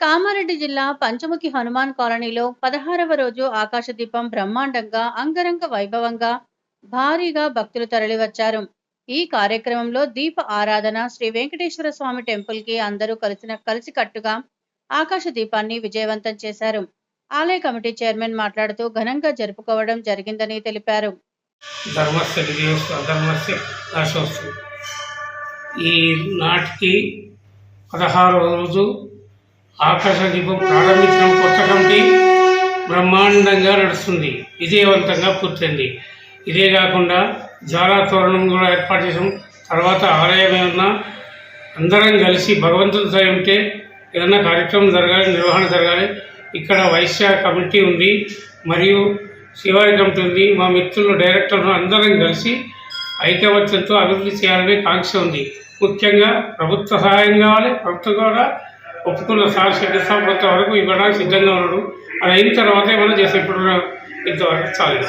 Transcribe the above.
కామారెడ్డి జిల్లా పంచముఖి హనుమాన్ కాలనీలో పదహారవ రోజు ఆకాశదీపం బ్రహ్మాండంగా అంగరంగ వైభవంగా భారీగా భక్తులు తరలివచ్చారు. ఈ కార్యక్రమంలో దీప ఆరాధన శ్రీ వెంకటేశ్వర స్వామి టెంపుల్కి అందరూ కలిసిన కలిసికట్టుగా ఆకాశ దీపాన్ని విజయవంతం చేశారు. ఆలయ కమిటీ చైర్మన్ మాట్లాడుతూ ఘనంగా జరుపుకోవడం జరిగిందని తెలిపారు. ఈ నాటికి పదహారవ రోజు ఆకాశ దీపం ప్రారంభించిన కొత్త కమిటీ బ్రహ్మాండంగా నడుస్తుంది. విజయవంతంగా పూర్తయింది. ఇదే కాకుండా జ్వాలా తోరణం కూడా ఏర్పాటు చేసాం తర్వాత ఆలయం ఏమన్నా అందరం కలిసి భగవంతుడితో ఉంటే ఏదన్నా కార్యక్రమం జరగాలి నిర్వహణ జరగాలి. ఇక్కడ వైశ్య కమిటీ ఉంది మరియు శివారి కమిటీ ఉంది. మా మిత్రులు డైరెక్టర్లు అందరం కలిసి ఐకమత్యంతో అభివృద్ధి చేయాలనే కాంక్ష ఉంది. ముఖ్యంగా ప్రభుత్వ సహాయం కావాలి ప్రభుత్వం కూడా ఒప్పుకున్న సార్ శంకుస్థాపన వరకు ఇవ్వడానికి సిద్ధంగా ఉన్నాడు. అది అయిన తర్వాతే మనం చేసే ఇప్పుడు ఇంతవరకు చాలు